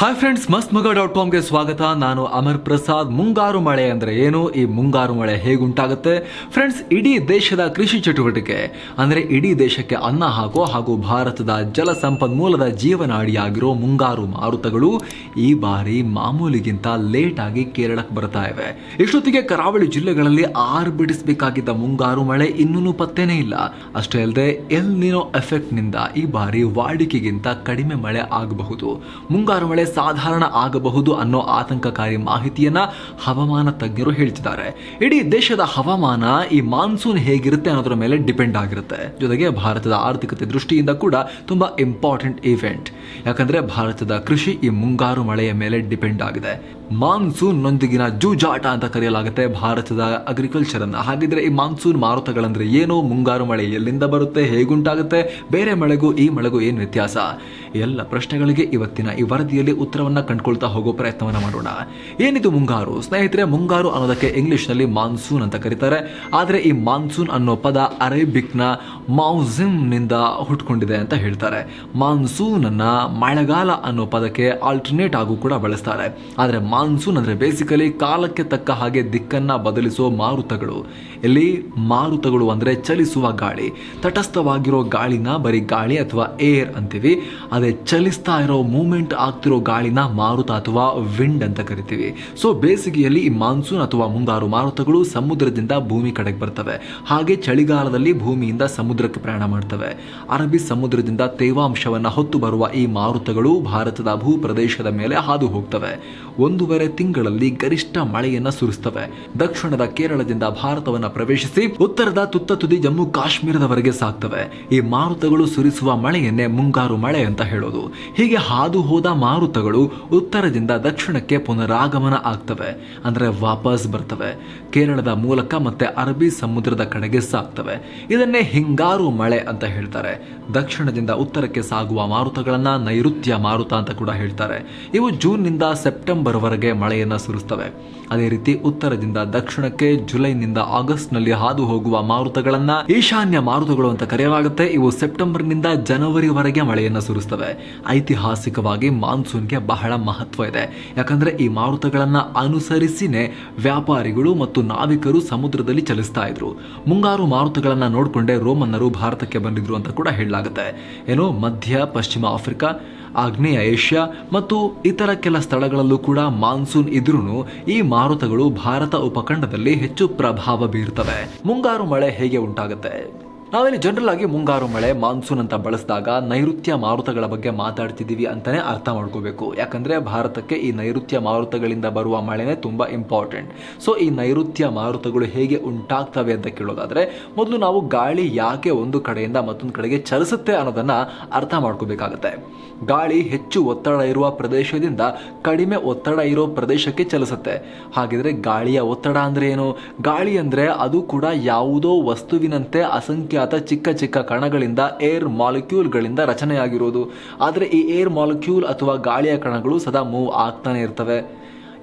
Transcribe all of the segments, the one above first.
Hi friends ಮಸ್ತ್ ಮಗ dot ಕಾಮ್ಗೆ ಸ್ವಾಗತ. ನಾನು ಅಮರ್ ಪ್ರಸಾದ್. ಮುಂಗಾರು ಮಳೆ ಅಂದರೆ ಏನು? ಈ ಮುಂಗಾರು ಮಳೆ ಹೇಗುಂಟಾಗುತ್ತೆ? ಫ್ರೆಂಡ್ಸ್ ಇಡೀ ದೇಶದ ಕೃಷಿ ಚಟುವಟಿಕೆ, ಅಂದರೆ ಇಡೀ ದೇಶಕ್ಕೆ ಅನ್ನ ಹಾಕೋ ಹಾಗೂ ಭಾರತದ ಜಲ ಸಂಪನ್ಮೂಲದ ಜೀವನಾಡಿಯಾಗಿರೋ ಮುಂಗಾರು ಮಾರುತಗಳು ಈ ಬಾರಿ ಮಾಮೂಲಿಗಿಂತ ಲೇಟ್ ಆಗಿ ಕೇರಳಕ್ಕೆ ಬರ್ತಾ ಇವೆ. ಇಷ್ಟೊತ್ತಿಗೆ ಕರಾವಳಿ ಜಿಲ್ಲೆಗಳಲ್ಲಿ ಆರ್ಬಿಡಿಸಬೇಕಾಗಿದ್ದ ಮುಂಗಾರು ಮಳೆ ಇನ್ನೂ ಪತ್ತೇನೇ ಇಲ್ಲ. ಅಷ್ಟೇ ಅಲ್ಲದೆ, ಎಲ್ ನಿನೋ ಎಫೆಕ್ಟ್ನಿಂದ ಈ ಬಾರಿ ವಾಡಿಕೆಗಿಂತ ಕಡಿಮೆ ಮಳೆ ಆಗಬಹುದು. ಮುಂಗಾರು ಮಳೆ ಸಾಧಾರಣ ಆಗಬಹುದು ಅನ್ನೋ ಆತಂಕಕಾರಿ ಮಾಹಿತಿಯನ್ನ ಹವಾಮಾನ ತಜ್ಞರು ಹೇಳ್ತಿದ್ದಾರೆ ಇಡೀ ದೇಶದ ಹವಾಮಾನ ಈ ಮಾನ್ಸೂನ್ ಹೇಗಿರುತ್ತೆ ಅನ್ನೋದ್ರ ಮೇಲೆ ಡಿಪೆಂಡ್ ಆಗಿರುತ್ತೆ. ಜೊತೆಗೆ ಭಾರತದ ಆರ್ಥಿಕತೆ ದೃಷ್ಟಿಯಿಂದ ಕೂಡ ತುಂಬಾ ಇಂಪಾರ್ಟೆಂಟ್ ಇವೆಂಟ್. ಯಾಕಂದ್ರೆ ಭಾರತದ ಕೃಷಿ ಈ ಮುಂಗಾರು ಮಳೆಯ ಮೇಲೆ ಡಿಪೆಂಡ್ ಆಗಿದೆ. ಮಾನ್ಸೂನ್ ನೊಂದಿಗಿನ ಜೂಜಾಟ ಅಂತ ಕರೆಯಲಾಗುತ್ತೆ ಭಾರತದ ಅಗ್ರಿಕಲ್ಚರ್ ಅನ್ನ. ಹಾಗಿದ್ರೆ ಈ ಮಾನ್ಸೂನ್ ಮಾರುತಗಳಂದ್ರೆ ಏನು? ಮುಂಗಾರು ಮಳೆ ಎಲ್ಲಿಂದ ಬರುತ್ತೆ? ಹೇಗುಂಟಾಗುತ್ತೆ? ಬೇರೆ ಮಳೆಗೂ ಈ ಮಳೆಗೂ ಏನು ವ್ಯತ್ಯಾಸ? ಎಲ್ಲ ಪ್ರಶ್ನೆಗಳಿಗೆ ಇವತ್ತಿನ ಈ ವರದಿಯಲ್ಲಿ ಉತ್ತರವನ್ನ ಕಂಡುಕೊಳ್ತಾ ಹೋಗೋ ಪ್ರಯತ್ನವನ್ನ ಮಾಡೋಣ. ಏನಿದು ಮುಂಗಾರು? ಸ್ನೇಹಿತರೆ, ಮುಂಗಾರು ಅನ್ನೋದಕ್ಕೆ ಇಂಗ್ಲಿಷ್ನಲ್ಲಿ ಮಾನ್ಸೂನ್ ಅಂತ ಕರೀತಾರೆ. ಆದ್ರೆ ಈ ಮಾನ್ಸೂನ್ ಅನ್ನೋ ಪದ ಅರೇಬಿಕ್ನ ಮೌಸಿಮ್ನಿಂದ ಹುಟ್ಕೊಂಡಿದೆ ಅಂತ ಹೇಳ್ತಾರೆ. ಮಾನ್ಸೂನ್ ಅನ್ನ ಮಳೆಗಾಲ ಅನ್ನೋ ಪದಕ್ಕೆ ಆಲ್ಟರ್ನೇಟ್ ಆಗು ಕೂಡ ಬಳಸ್ತಾರೆ. ಆದ್ರೆ ಮಾನ್ಸೂನ್ ಅಂದ್ರೆ ಬೇಸಿಕಲಿ ಕಾಲಕ್ಕೆ ತಕ್ಕ ಹಾಗೆ ದಿಕ್ಕನ್ನ ಬದಲಿಸುವ ಮಾರುತಗಳು. ಇಲ್ಲಿ ಮಾರುತಗಳು ಅಂದ್ರೆ ಚಲಿಸುವ ಗಾಳಿ. ತಟಸ್ಥವಾಗಿರೋ ಗಾಳಿನ ಬರೀ ಗಾಳಿ ಅಥವಾ ಏರ್ ಅಂತೀವಿ. ಅದೇ ಚಲಿಸ್ತಾ ಇರೋ ಮೂಮೆಂಟ್ ಆಗ್ತಿರೋ ಗಾಳಿನ ಮಾರುತ ಅಥವಾ ವಿಂಡ್ ಅಂತ ಕರಿತೀವಿ. ಸೊ ಬೇಸಿಗೆಯಲ್ಲಿ ಈ ಮಾನ್ಸೂನ್ ಅಥವಾ ಮುಂಗಾರು ಮಾರುತಗಳು ಸಮುದ್ರದಿಂದ ಭೂಮಿ ಕಡೆಗೆ ಬರ್ತವೆ. ಹಾಗೆ ಚಳಿಗಾಲದಲ್ಲಿ ಭೂಮಿಯಿಂದ ಸಮುದ್ರಕ್ಕೆ ಪ್ರಯಾಣ ಮಾಡ್ತವೆ. ಅರಬ್ಬಿ ಸಮುದ್ರದಿಂದ ತೇವಾಂಶವನ್ನ ಹೊತ್ತು ಬರುವ ಈ ಮಾರುತಗಳು ಭಾರತದ ಭೂ ಪ್ರದೇಶದ ಮೇಲೆ ಹಾದು ಹೋಗ್ತವೆ. ಒಂದೂವರೆ ತಿಂಗಳಲ್ಲಿ ಗರಿಷ್ಠ ಮಳೆಯನ್ನ ಸುರಿಸ್ತವೆ. ದಕ್ಷಿಣದ ಕೇರಳದಿಂದ ಭಾರತವನ್ನ ಪ್ರವೇಶಿಸಿ ಉತ್ತರದ ತುತ್ತ ತುದಿ ಜಮ್ಮು ಕಾಶ್ಮೀರದವರೆಗೆ ಸಾಕ್ತವೆ ಈ ಮಾರುತಗಳು ಸುರಿಸುವ ಮಳೆಯನ್ನೇ ಮುಂಗಾರು ಮಳೆ ಅಂತ ಹೇಳೋದು. ಹೀಗೆ ಹಾದು ಹೋದ ಮಾರುತಗಳು ಉತ್ತರದಿಂದ ದಕ್ಷಿಣಕ್ಕೆ ಪುನರಾಗಮನ ಆಗ್ತವೆ. ಅಂದ್ರೆ ವಾಪಸ್ ಬರ್ತವೆ. ಕೇರಳದ ಮೂಲಕ ಮತ್ತೆ ಅರಬ್ಬಿ ಸಮುದ್ರದ ಕಡೆಗೆ ಸಾಕ್ತವೆ ಇದನ್ನೇ ಹಿಂಗಾರು ಮಳೆ ಅಂತ ಹೇಳ್ತಾರೆ. ದಕ್ಷಿಣದಿಂದ ಉತ್ತರಕ್ಕೆ ಸಾಗುವ ಮಾರುತಗಳನ್ನ ನೈಋತ್ಯ ಮಾರುತ ಅಂತ ಕೂಡ ಹೇಳ್ತಾರೆ. ಇವು ಜೂನ್ನಿಂದ ಸೆಪ್ಟೆಂಬರ್ ವರೆಗೆ ಮಳೆಯನ್ನ ಸುರಿಸ್ತವೆ. ಅದೇ ರೀತಿ ಉತ್ತರದಿಂದ ದಕ್ಷಿಣಕ್ಕೆ ಜುಲೈನಿಂದ ಆಗಸ್ಟ್ ನಲ್ಲಿ ಹಾದು ಹೋಗುವ ಮಾರುತಗಳನ್ನ ಈಶಾನ್ಯ ಮಾರುತಗಳು ಅಂತ ಕರೆಯಲಾಗುತ್ತೆ. ಇವು ಸೆಪ್ಟೆಂಬರ್ನಿಂದ ಜನವರಿವರೆಗೆ ಮಳೆಯನ್ನ ಸುರಿಸುತ್ತವೆ ಐತಿಹಾಸಿಕವಾಗಿ ಮಾನ್ಸೂನ್ಗೆ ಬಹಳ ಮಹತ್ವ ಇದೆ. ಯಾಕಂದ್ರೆ ಈ ಮಾರುತಗಳನ್ನ ಅನುಸರಿಸಿನೇ ವ್ಯಾಪಾರಿಗಳು ಮತ್ತು ನಾವಿಕರು ಸಮುದ್ರದಲ್ಲಿ ಚಲಿಸ್ತಾ ಇದ್ರು. ಮುಂಗಾರು ಮಾರುತಗಳನ್ನ ನೋಡಿಕೊಂಡೇ ರೋಮನ್ನರು ಭಾರತಕ್ಕೆ ಬಂದಿದ್ರು ಅಂತ ಕೂಡ ಹೇಳಲಾಗುತ್ತೆ. ಏನು ಮಧ್ಯ, ಪಶ್ಚಿಮ ಆಫ್ರಿಕಾ ಆಗ್ನೇಯ ಏಷ್ಯಾ ಮತ್ತು ಇತರ ಕೆಲ ಸ್ಥಳಗಳಲ್ಲೂ ಕೂಡ ಮಾನ್ಸೂನ್ ಇದ್ರೂ ಈ ಮಾರುತಗಳು ಭಾರತ ಉಪಖಂಡದಲ್ಲಿ ಹೆಚ್ಚು ಪ್ರಭಾವ ಬೀರುತ್ತವೆ ಮುಂಗಾರು ಮಳೆ ಹೇಗೆ ಉಂಟಾಗುತ್ತೆ? ನಾವಿಲ್ಲಿ ಜನರಲ್ ಆಗಿ ಮುಂಗಾರು ಮಳೆ ಮಾನ್ಸೂನ್ ಅಂತ ಬಳಸಿದಾಗ ನೈಋತ್ಯ ಮಾರುತಗಳ ಬಗ್ಗೆ ಮಾತಾಡ್ತಿದ್ದೀವಿ ಅಂತಾನೆ ಅರ್ಥ ಮಾಡ್ಕೋಬೇಕು. ಯಾಕಂದ್ರೆ ಭಾರತಕ್ಕೆ ಈ ನೈಋತ್ಯ ಮಾರುತಗಳಿಂದ ಬರುವ ಮಳೆನೇ ತುಂಬಾ ಇಂಪಾರ್ಟೆಂಟ್ ಸೊ ಈ ನೈಋತ್ಯ ಮಾರುತಗಳು ಹೇಗೆ ಉಂಟಾಗ್ತವೆ ಅಂತ ಕೇಳೋದಾದ್ರೆ, ಮೊದಲು ನಾವು ಗಾಳಿ ಯಾಕೆ ಒಂದು ಕಡೆಯಿಂದ ಮತ್ತೊಂದು ಕಡೆಗೆ ಚಲಿಸುತ್ತೆ ಅನ್ನೋದನ್ನ ಅರ್ಥ ಮಾಡ್ಕೋಬೇಕಾಗತ್ತೆ. ಗಾಳಿ ಹೆಚ್ಚು ಒತ್ತಡ ಇರುವ ಪ್ರದೇಶದಿಂದ ಕಡಿಮೆ ಒತ್ತಡ ಇರೋ ಪ್ರದೇಶಕ್ಕೆ ಚಲಿಸುತ್ತೆ. ಹಾಗಿದ್ರೆ ಗಾಳಿಯ ಒತ್ತಡ ಅಂದ್ರೆ ಏನು? ಗಾಳಿ ಅಂದ್ರೆ ಅದು ಕೂಡ ಯಾವುದೋ ವಸ್ತುವಿನಂತೆ ಅಸಂಖ್ಯಾತ ಚಿಕ್ಕ ಚಿಕ್ಕ ಕಣಗಳಿಂದ ಏರ್ ಮಾಲಿಕ್ಯೂಲ್ಗಳಿಂದ ರಚನೆಯಾಗಿರೋದು ಆದರೆ ಈ ಏರ್ ಮಾಲಿಕ್ಯೂಲ್ ಅಥವಾ ಗಾಳಿಯ ಕಣಗಳು ಸದಾ ಮೂವ್ ಆಗ್ತಾನೆ ಇರ್ತವೆ.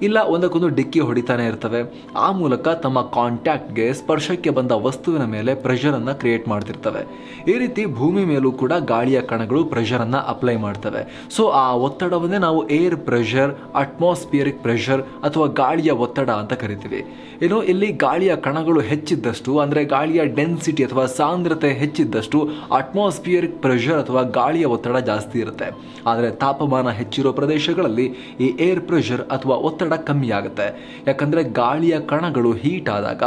ಇಲ್ಲ ಒಂದಕ್ಕೊಂದು ಡಿಕ್ಕಿ ಹೊಡಿತಾನೆ ಇರ್ತವೆ. ಆ ಮೂಲಕ ತಮ್ಮ ಕಾಂಟ್ಯಾಕ್ಟ್ಗೆ ಸ್ಪರ್ಶಕ್ಕೆ ಬಂದ ವಸ್ತುವಿನ ಮೇಲೆ ಪ್ರೆಷರ್ ಅನ್ನ ಕ್ರಿಯೇಟ್ ಮಾಡ್ತಿರ್ತವೆ. ಈ ರೀತಿ ಭೂಮಿ ಮೇಲೂ ಕೂಡ ಗಾಳಿಯ ಕಣಗಳು ಪ್ರೆಷರ್ ಅನ್ನ ಅಪ್ಲೈ ಮಾಡ್ತವೆ. ಸೊ ಆ ಒತ್ತಡವನ್ನೇ ನಾವು ಏರ್ ಪ್ರೆಷರ್ ಅಟ್ಮಾಸ್ಫಿಯರಿಕ್ ಪ್ರೆಷರ್ ಅಥವಾ ಗಾಳಿಯ ಒತ್ತಡ ಅಂತ ಕರಿತೀವಿ. ಇನ್ನು ಇಲ್ಲಿ ಗಾಳಿಯ ಕಣಗಳು ಹೆಚ್ಚಿದ್ದಷ್ಟು, ಅಂದ್ರೆ ಗಾಳಿಯ ಡೆನ್ಸಿಟಿ ಅಥವಾ ಸಾಂದ್ರತೆ ಹೆಚ್ಚಿದ್ದಷ್ಟು ಅಟ್ಮಾಸ್ಫಿಯರಿಕ್ ಪ್ರೆಷರ್ ಅಥವಾ ಗಾಳಿಯ ಒತ್ತಡ ಜಾಸ್ತಿ ಇರುತ್ತೆ. ಆದರೆ ತಾಪಮಾನ ಹೆಚ್ಚಿರೋ ಪ್ರದೇಶಗಳಲ್ಲಿ ಈ ಏರ್ ಪ್ರೆಷರ್ ಅಥವಾ ಒತ್ತಡ ಕಮ್ಮಿ ಆಗುತ್ತೆ. ಯಾಕಂದರೆ ಗಾಳಿಯ ಕಣಗಳು ಹೀಟ್ ಆದಾಗ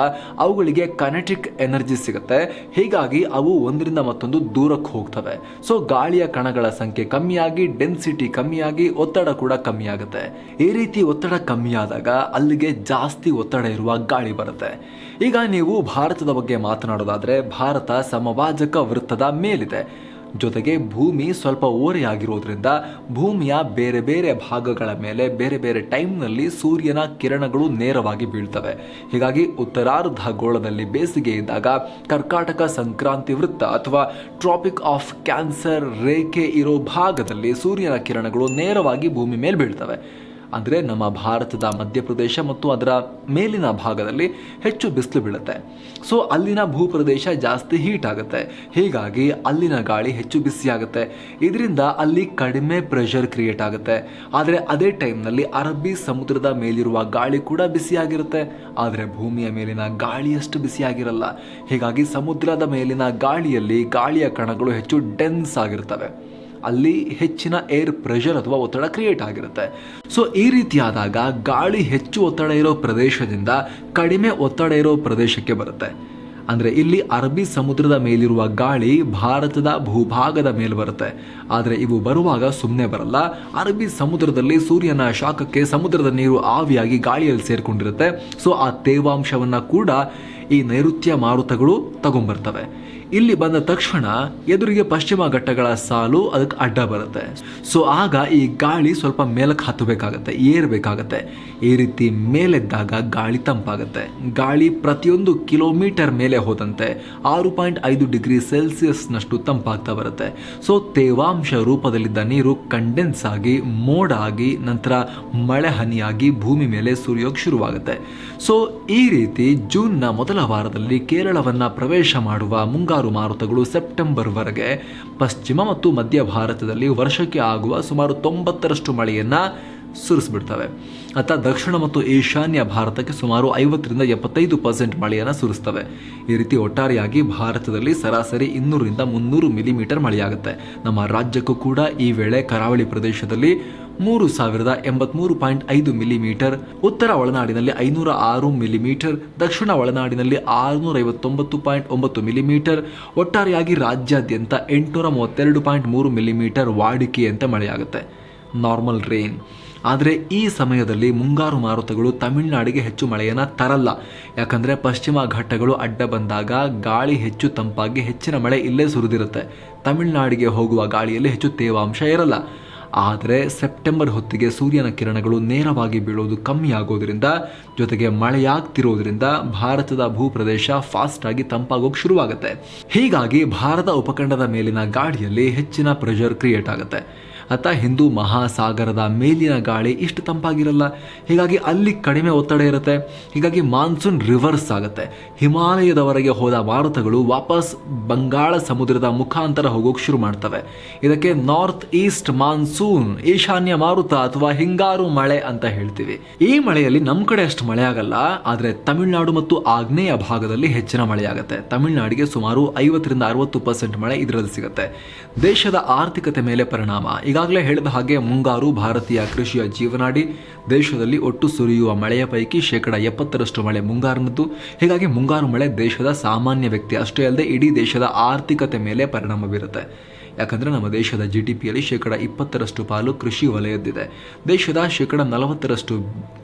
ಅವುಗಳಿಗೆ ಕನೆಟಿಕ್ ಎನರ್ಜಿ ಸಿಗುತ್ತೆ. ಹೀಗಾಗಿ ಅವು ಒಂದರಿಂದ ಮತ್ತೊಂದು ದೂರಕ್ಕೆ ಹೋಗ್ತವೆ. ಸೊ ಗಾಳಿಯ ಕಣಗಳ ಸಂಖ್ಯೆ ಕಮ್ಮಿಯಾಗಿ ಡೆನ್ಸಿಟಿ ಕಮ್ಮಿಯಾಗಿ, ಒತ್ತಡ ಕೂಡ ಕಮ್ಮಿ ಆಗುತ್ತೆ ಈ ರೀತಿ ಒತ್ತಡ ಕಮ್ಮಿ ಆದಾಗ ಅಲ್ಲಿಗೆ ಜಾಸ್ತಿ ಒತ್ತಡ ಇರುವ ಗಾಳಿ ಬರುತ್ತೆ. ಈಗ ನೀವು ಭಾರತದ ಬಗ್ಗೆ ಮಾತನಾಡೋದಾದರೆ ಭಾರತ ಸಮಭಾಜಕ ವೃತ್ತದ ಮೇಲಿದೆ. ಜೊತೆಗೆ ಭೂಮಿ ಸ್ವಲ್ಪ ಓರೆಯಾಗಿರೋದ್ರಿಂದ ಭೂಮಿಯ ಬೇರೆ ಬೇರೆ ಭಾಗಗಳ ಮೇಲೆ ಬೇರೆ ಬೇರೆ ಟೈಮ್ನಲ್ಲಿ ಸೂರ್ಯನ ಕಿರಣಗಳು ನೇರವಾಗಿ ಬೀಳ್ತವೆ. ಹೀಗಾಗಿ ಉತ್ತರಾರ್ಧ ಗೋಳದಲ್ಲಿ ಬೇಸಿಗೆ ಇದ್ದಾಗ ಕರ್ಕಾಟಕ ಸಂಕ್ರಾಂತಿ ವೃತ್ತ ಅಥವಾ ಟ್ರಾಪಿಕ್ ಆಫ್ ಕ್ಯಾನ್ಸರ್ ರೇಖೆ ಇರೋ ಭಾಗದಲ್ಲಿ ಸೂರ್ಯನ ಕಿರಣಗಳು ನೇರವಾಗಿ ಭೂಮಿ ಮೇಲೆ ಬೀಳ್ತವೆ. ಅಂದರೆ ನಮ್ಮ ಭಾರತದ ಮಧ್ಯಪ್ರದೇಶ ಮತ್ತು ಅದರ ಮೇಲಿನ ಭಾಗದಲ್ಲಿ ಹೆಚ್ಚು ಬಿಸಿಲು ಬೀಳುತ್ತೆ. ಸೊ ಅಲ್ಲಿನ ಭೂಪ್ರದೇಶ ಜಾಸ್ತಿ ಹೀಟ್ ಆಗುತ್ತೆ. ಹೀಗಾಗಿ ಅಲ್ಲಿನ ಗಾಳಿ ಹೆಚ್ಚು ಬಿಸಿ ಆಗುತ್ತೆ ಇದರಿಂದ ಅಲ್ಲಿ ಕಡಿಮೆ ಪ್ರೆಷರ್ ಕ್ರಿಯೇಟ್ ಆಗುತ್ತೆ. ಆದರೆ ಅದೇ ಟೈಮ್ನಲ್ಲಿ ಅರಬ್ಬಿ ಸಮುದ್ರದ ಮೇಲಿರುವ ಗಾಳಿ ಕೂಡ ಬಿಸಿಯಾಗಿರುತ್ತೆ. ಆದರೆ ಭೂಮಿಯ ಮೇಲಿನ ಗಾಳಿಯಷ್ಟು ಬಿಸಿಯಾಗಿರಲ್ಲ. ಹೀಗಾಗಿ ಸಮುದ್ರದ ಮೇಲಿನ ಗಾಳಿಯಲ್ಲಿ ಗಾಳಿಯ ಕಣಗಳು ಹೆಚ್ಚು ಡೆನ್ಸ್ ಆಗಿರ್ತವೆ. ಅಲ್ಲಿ ಹೆಚ್ಚಿನ ಏರ್ ಪ್ರೆಷರ್ ಅಥವಾ ಒತ್ತಡ ಕ್ರಿಯೇಟ್ ಆಗಿರುತ್ತೆ. ಸೊ ಈ ರೀತಿಯಾದಾಗ ಗಾಳಿ ಹೆಚ್ಚು ಒತ್ತಡ ಇರೋ ಪ್ರದೇಶದಿಂದ ಕಡಿಮೆ ಒತ್ತಡ ಇರೋ ಪ್ರದೇಶಕ್ಕೆ ಬರುತ್ತೆ. ಅಂದರೆ ಇಲ್ಲಿ ಅರಬ್ಬಿ ಸಮುದ್ರದ ಮೇಲಿರುವ ಗಾಳಿ ಭಾರತದ ಭೂಭಾಗದ ಮೇಲೆ ಬರುತ್ತೆ. ಆದರೆ ಇವು ಬರುವಾಗ ಸುಮ್ಮನೆ ಬರಲ್ಲ. ಅರಬ್ಬಿ ಸಮುದ್ರದಲ್ಲಿ ಸೂರ್ಯನ ಶಾಖಕ್ಕೆ ಸಮುದ್ರದ ನೀರು ಆವಿಯಾಗಿ ಗಾಳಿಯಲ್ಲಿ ಸೇರಿಕೊಂಡಿರುತ್ತೆ. ಸೊ ಆ ತೇವಾಂಶವನ್ನು ಕೂಡ ಈ ನೈಋತ್ಯ ಮಾರುತಗಳು ತಗೊಂಬರ್ತವೆ ಇಲ್ಲಿ ಬಂದ ತಕ್ಷಣ ಎದುರಿಗೆ ಪಶ್ಚಿಮ ಘಟ್ಟಗಳ ಸಾಲು ಅದಕ್ಕೆ ಅಡ್ಡ ಬರುತ್ತೆ. ಸೊ ಆಗ ಈ ಗಾಳಿ ಸ್ವಲ್ಪ ಮೇಲಕ್ಕೆ ಹತ್ತಬೇಕಾಗತ್ತೆ, ಏರ್ಬೇಕಾಗತ್ತೆ. ಈ ರೀತಿ ಮೇಲೆದ್ದಾಗ ಗಾಳಿ ತಂಪಾಗುತ್ತೆ. ಗಾಳಿ ಪ್ರತಿಯೊಂದು ಕಿಲೋಮೀಟರ್ ಮೇಲೆ ಹೋದಂತೆ ಆರು ಪಾಯಿಂಟ್ ಐದು ಡಿಗ್ರಿ ಸೆಲ್ಸಿಯಸ್ನಷ್ಟು ತಂಪಾಗ್ತಾ ಬರುತ್ತೆ. ಸೊ ತೇವಾಂಶ ರೂಪದಲ್ಲಿದ್ದ ನೀರು ಕಂಡೆನ್ಸ್ ಆಗಿ, ಮೋಡ ಆಗಿ, ನಂತರ ಮಳೆ ಹನಿಯಾಗಿ ಭೂಮಿ ಮೇಲೆ ಸುರಿಯೋಕೆ ಶುರುವಾಗುತ್ತೆ. ಸೊ ಈ ರೀತಿ ಜೂನ್ನ ಮೊದಲ ವಾರದಲ್ಲಿ ಕೇರಳವನ್ನ ಪ್ರವೇಶ ಮಾಡುವ ಮುಂಗಾರು ಮಾರುತಗಳು ಸೆಪ್ಟೆಂಬರ್ವರೆಗೆ ಪಶ್ಚಿಮ ಮತ್ತು ಮಧ್ಯ ಭಾರತದಲ್ಲಿ ವರ್ಷಕ್ಕೆ ಆಗುವ ಸುಮಾರು ತೊಂಬತ್ತರಷ್ಟು ಮಳೆಯನ್ನ ಸುರಿಸ್ಬಿಡ್ತವೆ. ಅತ್ತ ದಕ್ಷಿಣ ಮತ್ತು ಈಶಾನ್ಯ ಭಾರತಕ್ಕೆ ಸುಮಾರು ಐವತ್ತರಿಂದ ಎಪ್ಪತ್ತೈದು ಪರ್ಸೆಂಟ್ ಮಳೆಯನ್ನು ಸುರಿಸ್ತವೆ. ಈ ರೀತಿ ಒಟ್ಟಾರೆಯಾಗಿ ಭಾರತದಲ್ಲಿ ಸರಾಸರಿ ಇನ್ನೂರರಿಂದ ಮುನ್ನೂರು ಮಿಲಿಮೀಟರ್ ಮಳೆಯಾಗುತ್ತೆ. ನಮ್ಮ ರಾಜ್ಯಕ್ಕೂ ಕೂಡ ಈ ವೇಳೆ ಕರಾವಳಿ ಪ್ರದೇಶದಲ್ಲಿ ಮೂರು ಸಾವಿರದ ಎಂಬತ್ಮೂರು ಪಾಯಿಂಟ್ ಐದು ಮಿಲಿಮೀಟರ್, ಉತ್ತರ ಒಳನಾಡಿನಲ್ಲಿ ಐನೂರ ಆರು ಮಿಲಿಮೀಟರ್, ದಕ್ಷಿಣ ಒಳನಾಡಿನಲ್ಲಿ ಆರುನೂರ ಐವತ್ತೊಂಬತ್ತು ಪಾಯಿಂಟ್ ಒಂಬತ್ತು ಮಿಲಿಮೀಟರ್, ಒಟ್ಟಾರೆಯಾಗಿ ರಾಜ್ಯಾದ್ಯಂತ ಎಂಟುನೂರ ಮೂವತ್ತೆರಡು ಪಾಯಿಂಟ್ ಮೂರು ಮಿಲಿಮೀಟರ್ ವಾಡಿಕೆಯಂತೆ ಮಳೆಯಾಗುತ್ತೆ. ನಾರ್ಮಲ್ ರೇನ್ ಆದರೆ ಈ ಸಮಯದಲ್ಲಿ ಮುಂಗಾರು ಮಾರುತಗಳು ತಮಿಳುನಾಡಿಗೆ ಹೆಚ್ಚು ಮಳೆಯನ್ನು ತರಲ್ಲ. ಯಾಕಂದರೆ ಪಶ್ಚಿಮ ಘಟ್ಟಗಳು ಅಡ್ಡ ಬಂದಾಗ ಗಾಳಿ ಹೆಚ್ಚು ತಂಪಾಗಿ ಹೆಚ್ಚಿನ ಮಳೆ ಇಲ್ಲೇ ಸುರಿದಿರುತ್ತೆ. ತಮಿಳುನಾಡಿಗೆ ಹೋಗುವ ಗಾಳಿಯಲ್ಲಿ ಹೆಚ್ಚು ತೇವಾಂಶ ಇರಲ್ಲ. ಆದರೆ ಸೆಪ್ಟೆಂಬರ್ ಹೊತ್ತಿಗೆ ಸೂರ್ಯನ ಕಿರಣಗಳು ನೇರವಾಗಿ ಬೀಳೋದು ಕಮ್ಮಿ ಆಗೋದ್ರಿಂದ, ಜೊತೆಗೆ ಮಳೆಯಾಗ್ತಿರೋದ್ರಿಂದ ಭಾರತದ ಭೂಪ್ರದೇಶ ಫಾಸ್ಟ್ ಆಗಿ ತಂಪಾಗೋಕೆ ಶುರುವಾಗುತ್ತೆ. ಹೀಗಾಗಿ ಭಾರತ ಉಪಖಂಡದ ಮೇಲಿನ ಗಾಳಿಯಲ್ಲಿ ಹೆಚ್ಚಿನ ಪ್ರೆಷರ್ ಕ್ರಿಯೇಟ್ ಆಗುತ್ತೆ. ಅತ್ತ ಹಿಂದೂ ಮಹಾಸಾಗರದ ಮೇಲಿನ ಗಾಳಿ ಇಷ್ಟು ತಂಪಾಗಿರಲ್ಲ. ಹೀಗಾಗಿ ಅಲ್ಲಿ ಕಡಿಮೆ ಒತ್ತಡ ಇರುತ್ತೆ. ಹೀಗಾಗಿ ಮಾನ್ಸೂನ್ ರಿವರ್ಸ್ ಆಗುತ್ತೆ. ಹಿಮಾಲಯದವರೆಗೆ ಹೋದ ಮಾರುತಗಳು ವಾಪಸ್ ಬಂಗಾಳ ಸಮುದ್ರದ ಮುಖಾಂತರ ಹೋಗೋಕೆ ಶುರು ಮಾಡ್ತವೆ. ಇದಕ್ಕೆ ನಾರ್ತ್ ಈಸ್ಟ್ ಮಾನ್ಸೂನ್, ಈಶಾನ್ಯ ಮಾರುತ ಅಥವಾ ಹಿಂಗಾರು ಮಳೆ ಅಂತ ಹೇಳ್ತೀವಿ. ಈ ಮಳೆಯಲ್ಲಿ ನಮ್ಮ ಕಡೆ ಅಷ್ಟು ಮಳೆ ಆಗಲ್ಲ, ಆದರೆ ತಮಿಳುನಾಡು ಮತ್ತು ಆಗ್ನೇಯ ಭಾಗದಲ್ಲಿ ಹೆಚ್ಚಿನ ಮಳೆಯಾಗುತ್ತೆ ತಮಿಳುನಾಡಿಗೆ ಸುಮಾರು ಐವತ್ತರಿಂದ ಅರವತ್ತು ಪರ್ಸೆಂಟ್ ಮಳೆ ಇದರಲ್ಲಿ ಸಿಗುತ್ತೆ. ದೇಶದ ಆರ್ಥಿಕತೆ ಮೇಲೆ ಪರಿಣಾಮ. ಈಗಾಗಲೇ ಹೇಳಿದ ಹಾಗೆ ಮುಂಗಾರು ಭಾರತೀಯ ಕೃಷಿಯ ಜೀವನಾಡಿ ದೇಶದಲ್ಲಿ ಒಟ್ಟು ಸುರಿಯುವ ಮಳೆಯ ಪೈಕಿ ಶೇಕಡ ಎಪ್ಪತ್ತರಷ್ಟು ಮಳೆ ಮುಂಗಾರಿನದ್ದು. ಹೀಗಾಗಿ ಮುಂಗಾರು ಮಳೆ ದೇಶದ ಸಾಮಾನ್ಯ ವ್ಯಕ್ತಿ ಅಷ್ಟೇ ಅಲ್ಲದೆ ಇಡೀ ದೇಶದ ಆರ್ಥಿಕತೆ ಮೇಲೆ ಪರಿಣಾಮ ಬೀರುತ್ತೆ. ಯಾಕಂದರೆ ನಮ್ಮ ದೇಶದ ಜಿ ಡಿ ಪಿಯಲ್ಲಿ ಶೇಕಡ ಇಪ್ಪತ್ತರಷ್ಟು ಪಾಲು ಕೃಷಿ ವಲಯದ್ದಿದೆ. ದೇಶದ ಶೇಕಡ ನಲವತ್ತರಷ್ಟು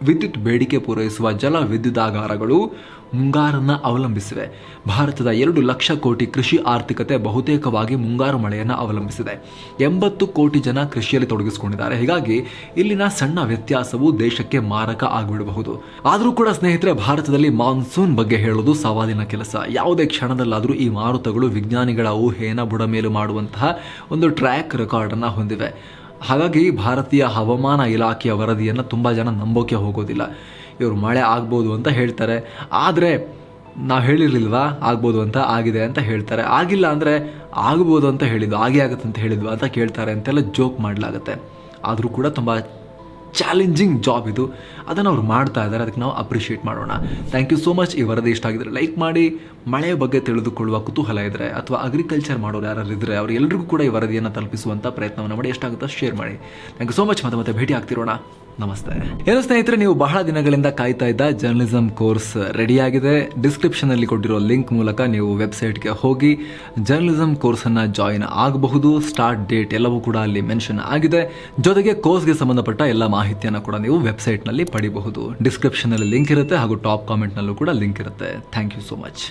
ವಿದ್ಯುತ್ ಬೇಡಿಕೆ ಪೂರೈಸುವ ಜಲ ವಿದ್ಯುದಾಗಾರಗಳು ಮುಂಗಾರನ್ನು ಅವಲಂಬಿಸಿವೆ. ಭಾರತದ ಎರಡು ಲಕ್ಷ ಕೋಟಿ ಕೃಷಿ ಆರ್ಥಿಕತೆ ಬಹುತೇಕವಾಗಿ ಮುಂಗಾರು ಮಳೆಯನ್ನು ಅವಲಂಬಿಸಿದೆ. ಎಂಬತ್ತು ಕೋಟಿ ಜನ ಕೃಷಿಯಲ್ಲಿ ತೊಡಗಿಸಿಕೊಂಡಿದ್ದಾರೆ. ಹೀಗಾಗಿ ಇಲ್ಲಿನ ಸಣ್ಣ ವ್ಯತ್ಯಾಸವು ದೇಶಕ್ಕೆ ಮಾರಕ ಆಗಿಬಿಡಬಹುದು. ಆದರೂ ಕೂಡ ಸ್ನೇಹಿತರೆ, ಭಾರತದಲ್ಲಿ ಮಾನ್ಸೂನ್ ಬಗ್ಗೆ ಹೇಳೋದು ಸವಾಲಿನ ಕೆಲಸ. ಯಾವುದೇ ಕ್ಷಣದಲ್ಲಾದರೂ ಈ ಮಾರುತಗಳು ವಿಜ್ಞಾನಿಗಳ ಊಹೆಯನ್ನು ಬುಡಮೇಲು ಮಾಡುವಂತಹ ಒಂದು ಟ್ರ್ಯಾಕ್ ರೆಕಾರ್ಡನ್ನು ಹೊಂದಿವೆ. ಹಾಗಾಗಿ ಭಾರತೀಯ ಹವಾಮಾನ ಇಲಾಖೆಯ ವರದಿಯನ್ನು ತುಂಬ ಜನ ನಂಬೋಕೆ ಹೋಗೋದಿಲ್ಲ. ಇವರು ಮಳೆ ಆಗ್ಬೋದು ಅಂತ ಹೇಳ್ತಾರೆ. ಆದರೆ ನಾವು ಹೇಳಿರಲಿಲ್ವಾ? ಆಗ್ಬೋದು ಅಂತ, ಆಗಿದೆ ಅಂತ ಹೇಳ್ತಾರೆ. ಆಗಿಲ್ಲ ಅಂದರೆ ಆಗ್ಬೋದು ಅಂತ ಹೇಳಿದ್ವು ಆಗೇ ಆಗುತ್ತೆ ಅಂತ ಹೇಳಿದ್ವು ಅಂತ ಕೇಳ್ತಾರೆ ಅಂತೆಲ್ಲ ಜೋಕ್ ಮಾಡಲಾಗುತ್ತೆ. ಆದರೂ ಕೂಡ ತುಂಬ ಚಾಲೆಂಜಿಂಗ್ ಜಾಬ್ ಇದು. ಅದನ್ನು ಅವ್ರು ಮಾಡ್ತಾ ಇದ್ದಾರೆ, ಅದಕ್ಕೆ ನಾವು ಅಪ್ರಿಷಿಯೇಟ್ ಮಾಡೋಣ. ಥ್ಯಾಂಕ್ ಯು ಸೋ ಮಚ್ ಈ ವರದಿ ಇಷ್ಟ ಆಗಿದ್ರೆ ಲೈಕ್ ಮಾಡಿ. ಮಳೆಯ ಬಗ್ಗೆ ತಿಳಿದುಕೊಳ್ಳುವ ಕುತೂಹಲ ಇದ್ದರೆ ಅಥವಾ ಅಗ್ರಿಕಲ್ಚರ್ ಮಾಡೋರು ಯಾರು ಇದ್ದರೆ ಅವ್ರು ಎಲ್ರಿಗೂ ಕೂಡ ಈ ವರದಿಯನ್ನು ತಲುಪಿಸುವಂಥ ಪ್ರಯತ್ನವನ್ನು ಮಾಡಿ, ಎಷ್ಟಾಗುತ್ತೋ ಶೇರ್ ಮಾಡಿ. ಥ್ಯಾಂಕ್ ಯು ಸೋ ಮಚ್ ಮತ್ತೆ ಮತ್ತೆ ಭೇಟಿ ಆಗ್ತಿರೋಣ. ನಮಸ್ತೆ. ಏನು ಸ್ನೇಹಿತರೆ, ನೀವು ಬಹಳ ದಿನಗಳಿಂದ ಕಾಯ್ತಾ ಇದ್ದ ಜರ್ನಲಿಸಮ್ ಕೋರ್ಸ್ ರೆಡಿಯಾಗಿದೆ ಡಿಸ್ಕ್ರಿಪ್ಷನಲ್ಲಿ ಕೊಟ್ಟಿರೋ ಲಿಂಕ್ ಮೂಲಕ ನೀವು ವೆಬ್ಸೈಟ್ಗೆ ಹೋಗಿ ಜರ್ನಲಿಸಮ್ ಕೋರ್ಸನ್ನು ಜಾಯಿನ್ ಆಗಬಹುದು. ಸ್ಟಾರ್ಟ್ ಡೇಟ್ ಎಲ್ಲವೂ ಕೂಡ ಅಲ್ಲಿ ಮೆನ್ಷನ್ ಆಗಿದೆ. ಜೊತೆಗೆ ಕೋರ್ಸ್ಗೆ ಸಂಬಂಧಪಟ್ಟ ಎಲ್ಲ ಮಾಹಿತಿಯನ್ನು ಕೂಡ ನೀವು ವೆಬ್ಸೈಟ್ನಲ್ಲಿ ಪಡಿಬಹುದು. ಡಿಸ್ಕ್ರಿಪ್ಷನಲ್ಲಿ ಲಿಂಕ್ ಇರುತ್ತೆ ಹಾಗೂ ಟಾಪ್ ಕಾಮೆಂಟ್ನಲ್ಲೂ ಕೂಡ ಲಿಂಕ್ ಇರುತ್ತೆ. Thank you so much.